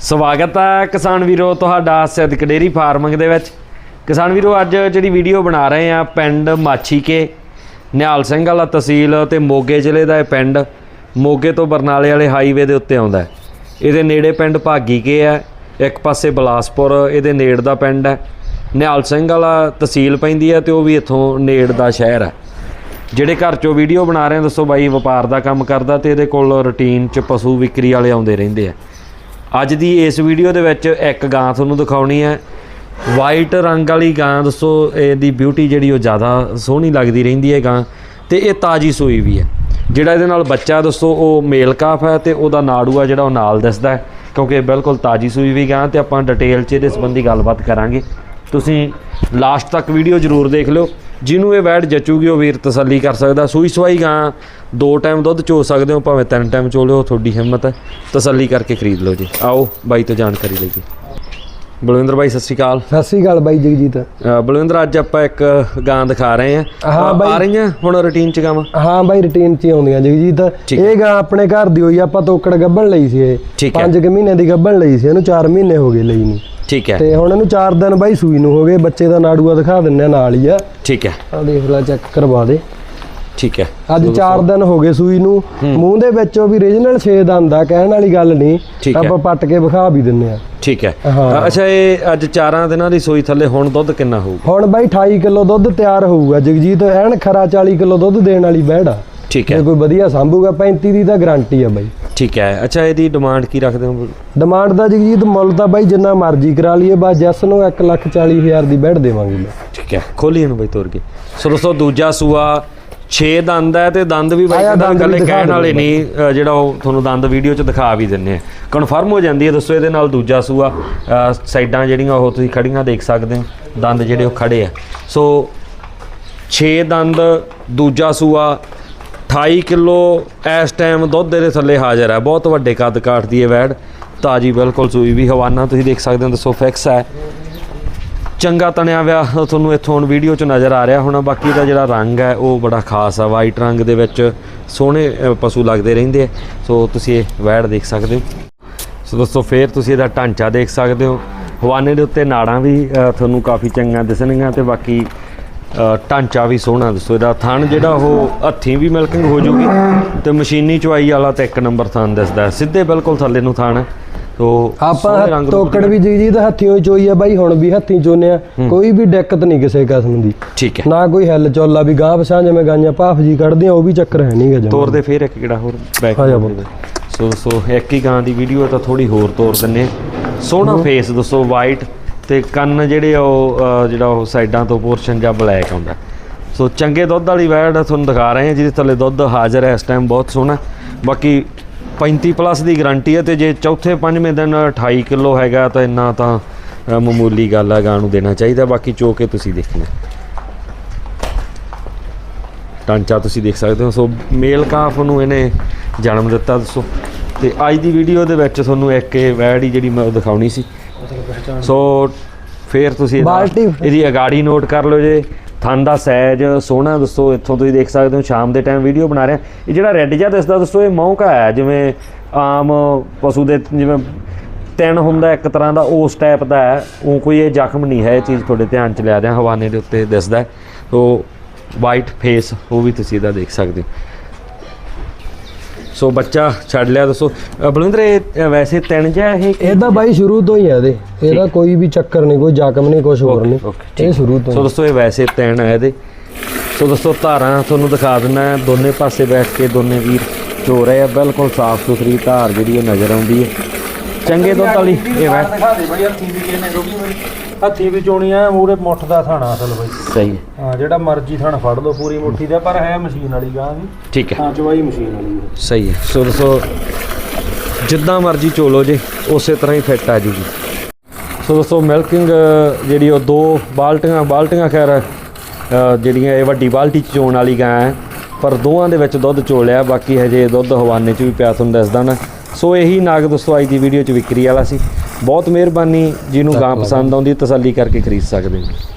ਸਵਾਗਤ ਹੈ ਕਿਸਾਨ ਵੀਰੋ, ਤੁਹਾਡਾ ਸਿੱਧਕ ਡੇਰੀ ਫਾਰਮਿੰਗ ਦੇ ਵਿੱਚ। ਕਿਸਾਨ ਵੀਰੋ, ਅੱਜ ਜਿਹੜੀ ਵੀਡੀਓ ਬਣਾ ਰਹੇ ਆ ਪਿੰਡ ਮਾਛੀਕੇ ਨਿਹਾਲ ਸਿੰਘ ਵਾਲਾ ਤਹਿਸੀਲ ਤੇ ਮੋਗੇ ਜ਼ਿਲ੍ਹੇ ਦਾ ਇਹ ਪਿੰਡ, ਮੋਗੇ ਤੋਂ ਬਰਨਾਲੇ ਵਾਲੇ ਹਾਈਵੇ ਦੇ ਉੱਤੇ ਆਉਂਦਾ ਹੈ। ਇਹਦੇ ਨੇੜੇ ਪਿੰਡ ਭਾਗੀ ਕੇ ਹੈ, ਇੱਕ ਪਾਸੇ ਬਲਾਸਪੁਰ, ਇਹਦੇ ਨੇੜ ਦਾ ਪਿੰਡ ਹੈ। ਨਿਹਾਲ ਸਿੰਘ ਵਾਲਾ ਤਹਿਸੀਲ ਪੈਂਦੀ ਹੈ ਤੇ ਉਹ ਵੀ ਇੱਥੋਂ ਨੇੜ ਦਾ ਸ਼ਹਿਰ ਹੈ। ਜਿਹੜੇ ਘਰ ਚੋਂ ਵੀਡੀਓ ਬਣਾ ਰਹੇ ਆ, ਦੱਸੋ ਬਾਈ, ਵਪਾਰ ਦਾ ਕੰਮ ਕਰਦਾ ਤੇ ਇਹਦੇ ਕੋਲ ਰੁਟੀਨ ਚ ਪਸ਼ੂ ਵਿਕਰੀ ਵਾਲੇ ਆਉਂਦੇ ਰਹਿੰਦੇ ਆ। ਅੱਜ ਦੀ ਇਸ ਵੀਡੀਓ ਦੇ ਵਿੱਚ ਇੱਕ ਗਾਂ ਤੁਹਾਨੂੰ ਦਿਖਾਉਣੀ ਹੈ। ਵਾਈਟ ਰੰਗ ਵਾਲੀ ਗਾਂ, ਦੱਸੋ ਇਹਦੀ ਬਿਊਟੀ ਜਿਹੜੀ ਉਹ ਜ਼ਿਆਦਾ ਸੋਹਣੀ ਲੱਗਦੀ ਰਹਿੰਦੀ ਹੈ ਗਾਂ ਤੇ ਇਹ ਤਾਜੀ ਸੂਈ ਵੀ ਹੈ। ਜਿਹੜਾ ਇਹਦੇ ਨਾਲ ਬੱਚਾ, ਦੱਸੋ, ਉਹ ਮੇਲ ਕਾਫ ਹੈ ਤੇ ਉਹਦਾ ਨਾੜੂ ਆ ਜਿਹੜਾ ਉਹ ਨਾਲ ਦਿਸਦਾ ਹੈ, ਕਿਉਂਕਿ ਇਹ ਬਿਲਕੁਲ ਤਾਜੀ ਸੂਈ ਵੀ ਗਾਂ ਤੇ ਆਪਾਂ ਡਿਟੇਲ 'ਚ ਇਹਦੇ ਸੰਬੰਧੀ ਗੱਲਬਾਤ ਕਰਾਂਗੇ। ਤੁਸੀਂ ਲਾਸਟ ਤੱਕ ਵੀਡੀਓ ਜ਼ਰੂਰ ਦੇਖ ਲਿਓ। ਜਿਹਨੂੰ ਇਹ ਵੈਡ ਜਚੂਗੀ ਉਹ ਵੀਰ ਤਸੱਲੀ ਕਰ ਸਕਦਾ। ਸੂਈ ਸਵਾਈ ਗਾਂ ਦੋ ਟਾਈਮ ਦੁੱਧ ਚੋ ਸਕਦੇ ਹੋ ਭਾਵੇਂ ਤਿੰਨ ਟਾਈਮ ਚੋ ਲਿਓ ਤੁਹਾਡੀ ਹਿੰਮਤ ਹੈ। ਤਸੱਲੀ ਕਰਕੇ ਖਰੀਦ ਲਓ ਜੀ। ਆਓ ਬਾਈ ਤੋਂ ਜਾਣਕਾਰੀ ਲਈਏ। ਬਲਵਿੰਦਰ ਬਾਈ ਸਤਿ ਸ਼੍ਰੀ ਅਕਾਲ। ਸਤਿ ਸ੍ਰੀ ਅਕਾਲ ਬਾਈ ਜਗਜੀਤ। ਬਲਵਿੰਦਰ ਅੱਜ ਆਪਾਂ ਇੱਕ ਗਾਂ ਦਿਖਾ ਰਹੇ ਬਾਈ। ਆ ਰਹੀਆਂ ਹੁਣ ਰੁਟੀਨ ਚ ਗਾਵਾਂ? ਹਾਂ ਬਾਈ ਰੁਟੀਨ 'ਚ ਆਉਂਦੀਆਂ ਜਗਜੀਤ। ਇਹ ਗਾਂ ਆਪਣੇ ਘਰ ਦੀ ਹੋਈ ਆ, ਆਪਾਂ ਤੋਕੜ ਗੱਭਣ ਲਈ ਸੀ ਇਹ। ਠੀਕ ਹੈ। ਪੰਜ ਕੁ ਮਹੀਨੇ ਦੀ ਗੱਭਣ ਲਈ ਸੀ ਇਹਨੂੰ 4 ਮਹੀਨੇ ਹੋ ਗਏ ਲਈ ਨੂੰ। ਠੀਕ ਹੈ। ਤੇ ਹੁਣ ਇਹਨੂੰ 4 ਦਿਨ ਬਾਈ ਸੂਈ ਨੂੰ ਹੋ ਗਏ। ਬੱਚੇ ਦਾ ਨਾੜੂਆ ਦਿਖਾ ਦਿੰਨੇ ਆ ਨਾਲ ਹੀ ਆ। ਠੀਕ ਹੈ। ਆ ਦੇਖ ਲੈ ਚੈੱਕ ਕਰਵਾ ਦੇ। ਠੀਕ ਹੈ। ਅੱਜ 4 ਦਿਨ ਹੋ ਗਏ ਸੂਈ ਨੂੰ। ਮੂੰਹ ਦੇ ਵਿੱਚੋਂ ਵੀ ਰੀਜਨਲ 6 ਦੰਦ ਆ ਕਹਿਣ ਵਾਲੀ ਗੱਲ ਨਹੀਂ। ਆਪਾਂ ਪੱਟ ਕੇ ਵਿਖਾ ਵੀ ਦਿੰਨੇ ਆ ਠੀਕ ਹੈ। ਅੱਛਾ ਇਹ ਅੱਜ ਚਾਰਾਂ ਦਿਨਾਂ ਦੀ ਸੋਈ ਥੱਲੇ ਹੁਣ ਦੁੱਧ ਕਿੰਨਾ ਹੋਊਗਾ? ਹੁਣ ਬਾਈ 28 ਕਿਲੋ ਦੁੱਧ ਤਿਆਰ ਹੋਊਗਾ। ਜਗਜੀਤ ਐਨ ਖਰਾ 40 ਕਿਲੋ ਦੁੱਧ ਦੇਣ ਵਾਲੀ ਬੈੜ ਆ ਠੀਕ ਹੈ। ਕੋਈ ਵਧੀਆ ਸੰਭੂਗਾ 35 ਦੀ ਤਾਂ ਗਾਰੰਟੀ ਆ ਬਾਈ। ਠੀਕ ਹੈ। ਅੱਛਾ ਇਹਦੀ ਡਿਮਾਂਡ ਕੀ ਰੱਖਦੇ ਹੋ? ਡਿਮਾਂਡ ਦਾ ਜਗਜੀਤ ਮੁੱਲ ਤਾਂ ਬਾਈ ਜਿੰਨਾ ਮਰਜ਼ੀ ਕਰਾ ਲਈਏ ਬਸ ਜੱਸ ਨੂੰ 140000 ਦੀ ਬੈਡ ਦੇਵਾਂਗੇ ਮੈਂ ਠੀਕ ਹੈ ਖੋਲੀ ਇਹਨੂੰ ਬਈ ਤੋਰ ਕੇ। ਸੋ ਦੋਸਤੋ ਦੂਜਾ ਸੂਆ 6 ਦੰਦ ਹੈ ਤੇ ਦੰਦ ਵੀ ਬਾਈ ਇਕੱਲੇ ਦਿਖਾ ਕਹਿਣ ਵਾਲੇ ਨਹੀਂ ਜਿਹੜਾ ਉਹ ਤੁਹਾਨੂੰ ਦੰਦ ਵੀਡੀਓ 'ਚ ਦਿਖਾ ਵੀ ਦਿੰਨੇ ਆ। ਕਨਫਰਮ ਹੋ ਜਾਂਦੀ ਹੈ ਦੱਸੋ ਇਹਦੇ ਨਾਲ ਦੂਜਾ ਸੂਆ ਸਾਈਡਾਂ ਜਿਹੜੀਆਂ ਉਹ ਤੁਸੀਂ ਖੜੀਆਂ ਦੇਖ ਸਕਦੇ ਹੋ ਦੰਦ ਜਿਹੜੇ ਉਹ ਖੜੇ ਆ। ਸੋ 6 ਦੰਦ ਦੂਜਾ ਸੂਆ 28 ਕਿਲੋ ਇਸ ਟਾਈਮ ਦੁੱਧ ਦੇ ਥੱਲੇ ਹਾਜ਼ਰ ਹੈ। ਬਹੁਤ ਵੱਡੇ ਕੱਦ ਕਾਠ ਦੀ ਇਹ ਵੈੜ। ਤਾਜੀ ਬਿਲਕੁਲ ਸੂਈ ਵੀ ਹਵਾਨਾ ਤੁਸੀਂ ਦੇਖ ਸਕਦੇ ਹੋ, ਦੱਸੋ ਫਿਕਸ ਹੈ। ਚੰਗਾ ਤਣਿਆ ਵਿਆ ਤੁਹਾਨੂੰ ਇੱਥੋਂ ਹੁਣ ਵੀਡੀਓ 'ਚ ਨਜ਼ਰ ਆ ਰਿਹਾ ਹੋਣਾ। ਬਾਕੀ ਦਾ ਜਿਹੜਾ ਰੰਗ ਹੈ, ਉਹ ਬੜਾ ਖਾਸ ਆ ਵਾਈਟ ਰੰਗ ਦੇ ਵਿੱਚ ਸੋਹਣੇ ਪਸ਼ੂ ਲੱਗਦੇ ਰਹਿੰਦੇ ਆ। ਸੋ ਤੁਸੀਂ ਇਹ ਵੈੜ ਦੇਖ ਸਕਦੇ ਹੋ। ਸੋ ਦੋਸਤੋ ਫੇਰ ਤੁਸੀਂ ਇਹਦਾ ਢਾਂਚਾ ਦੇਖ ਸਕਦੇ ਹੋ। ਹਵਾਨੇ ਦੇ ਉੱਤੇ ਨਾੜਾਂ ਵੀ ਤੁਹਾਨੂੰ ਕਾਫੀ ਚੰਗੀਆਂ ਦਿਸਣਗੀਆਂ ਤੇ ਬਾਕੀ ਢਾਂਚਾ ਵੀ ਸੋਹਣਾ ਦੱਸੋ ਇਹਦਾ ਥਣ ਜਿਹੜਾ ਉਹ ਹੱਥੀਂ ਵੀ ਮਿਲਕਿੰਗ ਹੋ ਜਾਊਗੀ ਤੇ ਮਸ਼ੀਨੀ ਚੁਆਈ ਵਾਲਾ ਤੇ ਇੱਕ ਨੰਬਰ ਥਣ ਦਿਸਦਾ। ਸਿੱਧੇ ਬਿਲਕੁਲ ਥੱਲੇ ਨੂੰ ਥਣ ਸੋਹਣੇ ਆਪਾਂ ਤੋਕੜ ਵੀ ਜਗਜੀਤ ਹੱਥੀਂ ਚੋਈ ਆ ਬਾਈ ਹੁਣ ਵੀ ਹੱਥੀਂ ਚੋਨੇ ਆ ਕੋਈ ਵੀ ਦਿੱਕਤ ਨਹੀਂ ਕਿਸੇ ਕਿਸਮ ਦੀ ਠੀਕ ਹੈ ਨਾ ਕੋਈ ਹਿੱਲ ਚੋਲਾ ਵੀ ਗਾਂ ਪਛਾਂ ਜਿਵੇਂ ਗਾਈਆਂ ਭਾਫ ਜੀ ਕੱਢਦੀਆਂ ਉਹ ਵੀ ਚੱਕਰ ਹੈ ਨਹੀਂਗਾ ਜਮਾਂ। ਤੋਰ ਦੇ ਫੇਰ ਇੱਕ ਕਿਹੜਾ ਹੋਰ ਬੈਕ ਆ ਜਾ। ਸੋ ਸੋ ਇੱਕ ਹੀ ਗਾਂ ਦੀ ਵੀਡੀਓ ਤਾਂ ਥੋੜੀ ਹੋਰ ਤੋਰ ਦਿੰਨੇ ਆ। ਸੋਹਣਾ ਫੇਸ ਦੱਸੋ ਵਾਈਟ ਤੇ ਕੰਨ ਜਿਹੜੇ ਆ ਉਹ ਜਿਹੜਾ ਉਹ ਸਾਈਡਾਂ ਤੋਂ ਪੋਰਸ਼ਨ ਜਾਂ ਬਲੈਕ ਆਉਂਦਾ। ਸੋ ਚੰਗੇ ਦੁੱਧ ਵਾਲੀ ਵੈੜ ਤੁਹਾਨੂੰ ਦਿਖਾ ਰਹੇ ਹਾਂ, ਜਿਹਦੇ ਥੱਲੇ ਦੁੱਧ ਹਾਜ਼ਰ ਹੈ, ਇਸ ਟਾਈਮ ਬਹੁਤ ਸੋਹਣਾ ਬਾਕੀ 35 ਪਲੱਸ ਦੀ ਗਾਰੰਟੀ ਹੈ ਤੇ ਜੇ ਚੌਥੇ ਪੰਜਵੇਂ ਦਿਨ 28 ਕਿਲੋ ਹੈਗਾ ਤਾਂ ਇੰਨਾ ਤਾਂ ਮਾਮੂਲੀ ਗੱਲ ਹੈ ਗਾਂ ਨੂੰ ਦੇਣਾ ਚਾਹੀਦਾ ਬਾਕੀ ਚੋ ਕੇ ਤੁਸੀਂ ਦੇਖਣਾ ਟਾਂਚਾ ਤੁਸੀਂ ਦੇਖ ਸਕਦੇ ਹੋ। ਸੋ ਮੇਲ ਕਾਫ ਨੂੰ ਇਹਨੇ ਜਨਮ ਦਿੱਤਾ, ਦੱਸੋ। ਤੇ ਅੱਜ ਦੀ ਵੀਡੀਓ ਦੇ ਵਿੱਚ ਤੁਹਾਨੂੰ ਇੱਕ ਇਹ ਵੈੜ ਹੀ ਜਿਹੜੀ ਮੈਂ ਉਹ ਦਿਖਾਉਣੀ ਸੀ। ਸੋ ਫੇਰ ਤੁਸੀਂ ਇਹਦਾ- ਬਾਲਟੀ। ਇਹਦੀ ਅਗਾੜੀ ਨੋਟ ਕਰ ਲਓ ਜੇ ਥਣ ਦਾ ਸਾਈਜ਼ ਸੋਹਣਾ ਦੱਸੋ ਇੱਥੋਂ ਤੁਸੀਂ ਦੇਖ ਸਕਦੇ ਹੋ ਸ਼ਾਮ ਦੇ ਟਾਈਮ ਵੀਡੀਓ ਬਣਾ ਰਿਹਾ ਇਹ ਜਿਹੜਾ ਰੈੱਡ ਜਿਹਾ ਦਿਸਦਾ ਦੱਸੋ ਇਹ ਮੌਂਕਾ ਹੈ ਜਿਵੇਂ ਆਮ ਪਸ਼ੂ ਦੇ ਜਿਵੇਂ ਤਿੰਨ ਹੁੰਦਾ ਇੱਕ ਤਰ੍ਹਾਂ ਦਾ ਉਸ ਟਾਈਪ ਦਾ ਹੈ ਉਹ ਕੋਈ ਇਹ ਜ਼ਖਮ ਨਹੀਂ ਹੈ ਇਹ ਚੀਜ਼ ਤੁਹਾਡੇ ਧਿਆਨ ਚ ਲਿਆ ਦਿਆਂ ਹਵਾਨੇ ਦੇ ਉੱਤੇ ਦਿਸਦਾ ਹੈ। ਸੋ ਵਾਈਟ ਫੇਸ ਉਹ ਵੀ ਤੁਸੀਂ ਇਹਦਾ ਦੇਖ ਸਕਦੇ ਹੋ ਸੋ ਬੱਚਾ ਛੱਡ ਲਿਆ ਦੱਸੋ। ਅ, ਬਲਵਿੰਦਰ ਇਹ ਅ, ਵੈਸੇ ਤਿੰਨ ਜਿਹਾ ਇਹ ਇਹਦਾ ਬਾਈ ਸ਼ੁਰੂ ਤੋਂ ਹੀ ਆ ਇਹਦੇ। ਇਹਦਾ ਕੋਈ ਵੀ ਚੱਕਰ ਨਹੀਂ ਕੋਈ ਜ਼ਖਮ ਨਹੀਂ ਕੁਝ ਹੋਰ ਨਹੀਂ। ਓਕੇ ਇਹ ਸ਼ੁਰੂ ਤੋਂ ਸੋ ਹੀ। ਦੋਸਤੋ ਇਹ ਵੈਸੇ ਤਿੰਨ ਹੈ ਇਹਦੇ। ਸੋ ਦੋਸਤੋ ਧਾਰਾਂ ਤੁਹਾਨੂੰ ਦਿਖਾ ਦਿੰਦਾ ਦੋਨੇ ਪਾਸੇ ਬੈਠ ਕੇ ਦੋਨੇ ਵੀਰ ਚੋ ਰਹੇ ਆ ਬਿਲਕੁਲ ਸਾਫ਼ ਸੁਥਰੀ ਧਾਰ ਜਿਹੜੀ ਨਜ਼ਰ ਆਉਂਦੀ ਹੈ। ਚੰਗੇ ਦੁੱਧ ਵਾਲੀ ਇਹ ਵੈ ਦਿਖਾ ਦੇ ਬੜੀ। ਹੱਥੀ ਵੀ ਚੋਣੀ ਆ ਮੂਰੇ ਮੁੱਠ ਦਾ ਥਾਣਾ ਅਸਲ ਬਈ। ਸਹੀ ਹੈ। ਹਾਂ ਜਿਹੜਾ ਮਰਜ਼ੀ ਥਾਣਾ ਫੜ ਲਓ ਪੂਰੀ ਮੁੱਠੀ ਦਾ ਪਰ ਹੈ ਮਸ਼ੀਨ ਵਾਲੀ ਗਾਂ ਵੀ। ਠੀਕ ਹੈ। ਹਾਂ ਚਵਾਈ ਮਸ਼ੀਨ ਵਾਲੀ ਹੈ ਸਹੀ ਹੈ। ਸੋ ਦੋਸਤੋ ਜਿੱਦਾਂ ਮਰਜ਼ੀ ਚੋਲੋ ਜੇ ਉਸੇ ਤਰ੍ਹਾਂ ਹੀ ਫਿੱਟ ਆ ਜੂਗੀ। ਸੋ ਦੋਸਤੋ ਮਿਲਕਿੰਗ ਜਿਹੜੀ ਉਹ ਦੋ ਬਾਲਟੀਆਂ ਬਾਲਟੀਆਂ ਖੈਰ ਜਿਹੜੀਆਂ ਇਹ ਵੱਡੀ ਬਾਲਟੀ ਚ ਚੋਣ ਵਾਲੀ ਗਾਂ ਹੈ ਪਰ ਦੋਵਾਂ ਦੇ ਵਿੱਚ ਦੁੱਧ ਚੋਲਿਆ ਬਾਕੀ ਹਜੇ ਦੁੱਧ ਹਵਾਨੇ ਚ ਵੀ ਪਿਆ ਤੁਹਾਨੂੰ ਦੱਸਦਾ ਨਾ ਸੋ ਇਹੀ ਨਾਗ ਦੋਸਤੋ ਅੱਜ ਦੀ ਵੀਡੀਓ ਚ ਵਿਕਰੀ ਵਾਲਾ ਸੀ। ਬਹੁਤ ਮਿਹਰਬਾਨੀ ਜਿਹਨੂੰ ਗਾਂ ਪਸੰਦ ਆਉਂਦੀ ਤਸੱਲੀ ਕਰਕੇ ਖਰੀਦ ਸਕਦੇ ਹੋ।